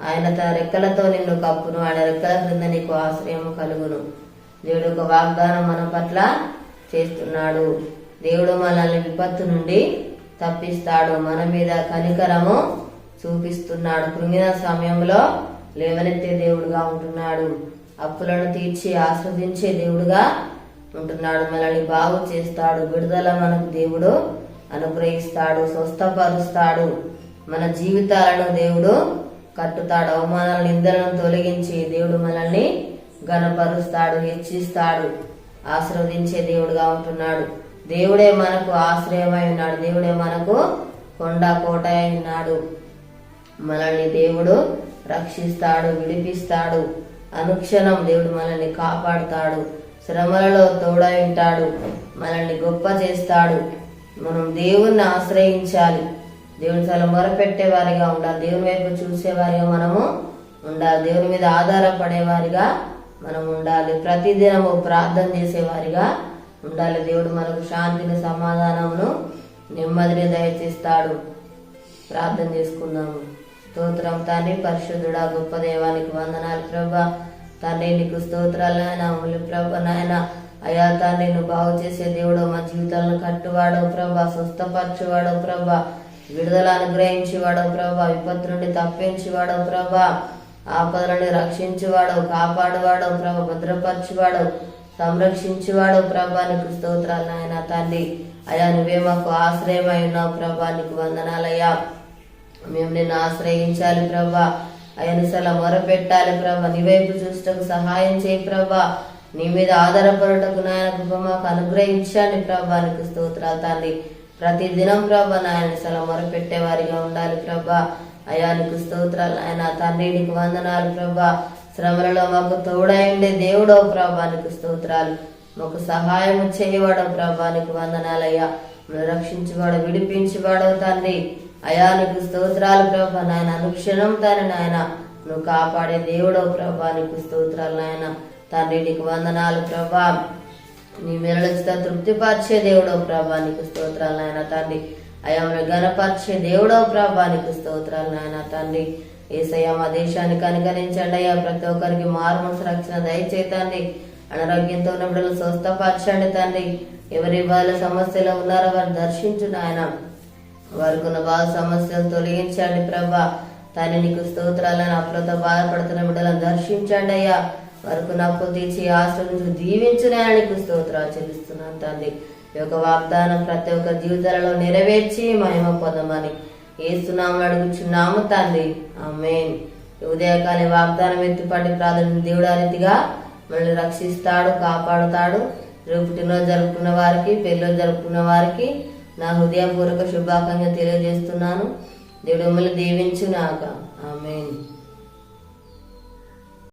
ఆయన తన రెక్కలతో నిన్ను కప్పును ఆయన రెక్కల క్రింద నీకు ఆశ్రయము కలుగును. దేవుడు ఒక వాగ్దానం మన పట్ల చేస్తున్నాడు. దేవుడు మనల్ని విపత్తు నుండి తప్పిస్తాడు. మన మీద కనికరము చూపిస్తున్నాడు. కృంగిన సమయంలో లేవనెత్తే దేవుడుగా ఉంటున్నాడు. అప్పులను తీర్చి ఆస్వాదించే దేవుడుగా ఉంటున్నాడు. మనల్ని బాగు చేస్తాడు. విడుదల మనకు దేవుడు అనుగ్రహిస్తాడు. స్వస్థపరుస్తాడు. మన జీవితాలను దేవుడు కట్టుతాడు. అవమానాల నిందలను తొలగించి దేవుడు మనల్ని గనపరుస్తాడు హెచ్చిస్తాడు ఆశీర్వదించే దేవుడుగా ఉంటున్నాడు. దేవుడే మనకు ఆశ్రయమై ఉన్నాడు. దేవుడే మనకు కొండ కోట అయి ఉన్నాడు. మనల్ని దేవుడు రక్షిస్తాడు విడిపిస్తాడు. అనుక్షణం దేవుడు మనల్ని కాపాడుతాడు. శ్రమలలో తోడై ఉంటాడు. మనల్ని గొప్ప చేస్తాడు. మనం దేవుణ్ణి ఆశ్రయించాలి. దేవుని చాలా మొరపెట్టే వారిగా ఉండాలి. దేవుని వైపు చూసేవారిగా మనము ఉండాలి. దేవుని మీద ఆధారపడేవారిగా మనం ఉండాలి. ప్రతిదినము ప్రార్థన చేసేవారిగా ఉండాలి. దేవుడు మనకు శాంతిని సమాధానమును నెమ్మదిని దయచేస్తాడు. ప్రార్థన చేసుకుందాము. స్తోత్రం తండ్రి పరిశుద్ధుడా గొప్ప దేవానికి వందనాలు ప్రభా. తండ్రి నీకు స్తోత్రాలు నాయన ఉలి ప్రభ నాయన. అయా తండ్రి నువ్వు బాగు చేసే దేవుడు మా జీవితాలను కట్టువాడో ప్రభా స్వస్థపరచువాడు ప్రభా. విడుదల అనుగ్రహించేవాడవు ప్రభా. విపత్తు నుండి తప్పించేవాడవు ప్రభా. ఆపదలను రక్షించేవాడవు కాపాడువాడు ప్రభ. భద్రపరచువాడు సంరక్షించేవాడు ప్రభా. నీకు స్తోత్రాలు నాయన తండ్రి. అయ్యా నువ్వే మాకు ఆశ్రయమై ఉన్నావు ప్రభా. నీకు వందనాలయ్యా. మేము నిన్ను ఆశ్రయించాలి ప్రభా. అయనుసల మొరపెట్టాలి ప్రభా. నీ వైపు చూసటకు సహాయం చేయి ప్రభా. నీ మీద ఆధారపడటకు నాయన కృప మాకు అనుగ్రహించండి ప్రభా. నీకు స్తోత్రాలు తండ్రి. ప్రతి దినం ప్రభా నాయన సల మొరపెట్టే వారిగా ఉండాలి ప్రభా. అయా నీకు స్తోత్రాలు ఆయన తండ్రి నీకు వందనాలు ప్రభా. శ్రమలలో మాకు తోడైండే దేవుడో ప్రభానికి స్తోత్రాలు. మాకు సహాయం చేయవాడో ప్రభానికి వందనాలయ్యా. మనం రక్షించువాడు విడిపించువాడో తండ్రి. అయా నీకు స్తోత్రాలు ప్రభా నాయన. అనుక్షణం తాను నాయన. నువ్వు కాపాడే దేవుడో ప్రభానికి స్తోత్రాలు నాయన. తండ్రి నీకు వందనాలు ప్రభా. నీ మెరళిస్తా తృప్తిపరిచే దేవుడో ప్రభా నీకు స్తోత్రాలు నాయన తండ్రి. అయా గణపరిచే దేవుడో ప్రభా నీకు స్తోత్రాలు నాయన తండ్రి. ఏసయ్య మా దేశాన్ని అనుకరించండి అయ్యా. ప్రతి ఒక్కరికి మారుమనసు రక్షణ దయచేతండి అనారోగ్యంతో ఉన్న బిడ్డలు స్వస్థపరచండి తండ్రి. ఎవరి వాళ్ళ సమస్యలో ఉన్నారో వారు దర్శించు నాయన. వారికి ఉన్న బాధ సమస్యలు తొలగించండి ప్రభా. తండ్రి నీకు స్తోత్రాలను అప్పులతో బాధపడుతున్న బిడ్డలను దర్శించండి అయ్యా. వరకు నప్పులు తీర్చి ఆశ్రయించి దీవించునని స్తోత్రాలు చెల్లిస్తున్నాను తండ్రి. ఈ యొక్క వాగ్దానం ప్రతి ఒక్క జీవితాలలో నెరవేర్చి మహిమ పొందమని ఏస్తున్నాము అడుగుచున్నాము తండ్రి. ఆమెన్. ఈ వాగ్దానం ఎత్తిపట్టి ప్రార్థన దేవుడు ఆ రీతిగా మనల్ని రక్షిస్తాడు కాపాడుతాడు. రేపు పుట్టినరోజు జరుపుకున్న వారికి పెళ్ళిళ్ళు జరుపుకున్న వారికి నా హృదయపూర్వక శుభాకాంక్షలు తెలియజేస్తున్నాను. దేవుడు మిమ్మల్ని దీవించునాక. ఆమెన్.